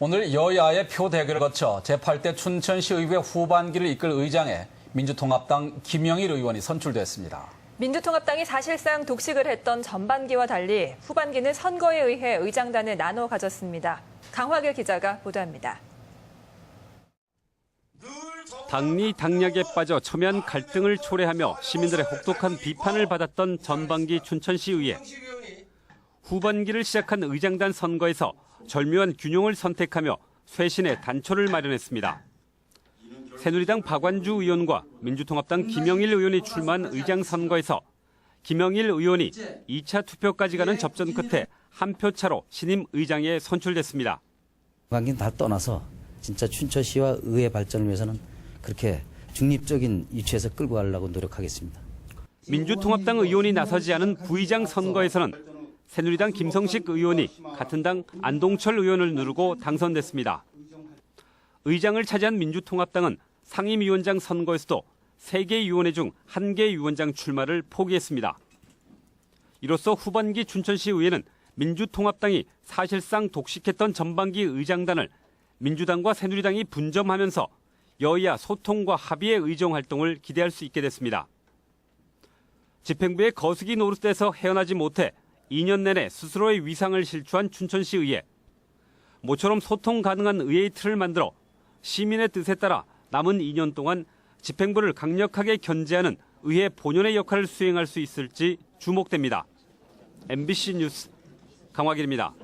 오늘 여야의 표 대결을 거쳐 제8대 춘천시의회 후반기를 이끌 의장에 민주통합당 김영일 의원이 선출됐습니다. 민주통합당이 사실상 독식을 했던 전반기와 달리 후반기는 선거에 의해 의장단을 나눠 가졌습니다. 강화길 기자가 보도합니다. 당리 당략에 빠져 첨예한 갈등을 초래하며 시민들의 혹독한 비판을 받았던 전반기 춘천시의회. 후반기를 시작한 의장단 선거에서 절묘한 균형을 선택하며 쇄신의 단초를 마련했습니다. 새누리당 박완주 의원과 민주통합당 김영일 의원이 출마한 의장 선거에서 김영일 의원이 2차 투표까지 가는 접전 끝에 한 표 차로 신임 의장에 선출됐습니다. 관계는 다 떠나서 진짜 춘천시와 의회 발전을 위해서는 그렇게 중립적인 위치에서 끌고 가려고 노력하겠습니다. 민주통합당 의원이 나서지 않은 부의장 선거에서는 새누리당 김성식 의원이 같은 당 안동철 의원을 누르고 당선됐습니다. 의장을 차지한 민주통합당은 상임위원장 선거에서도 3개 위원회 중 1개 위원장 출마를 포기했습니다. 이로써 후반기 춘천시 의회는 민주통합당이 사실상 독식했던 전반기 의장단을 민주당과 새누리당이 분점하면서 여야 소통과 합의의 의정 활동을 기대할 수 있게 됐습니다. 집행부의 거수기 노릇에서 헤어나지 못해 2년 내내 스스로의 위상을 실추한 춘천시 의회. 모처럼 소통 가능한 의회의 틀을 만들어 시민의 뜻에 따라 남은 2년 동안 집행부를 강력하게 견제하는 의회 본연의 역할을 수행할 수 있을지 주목됩니다. MBC 뉴스 강화길입니다.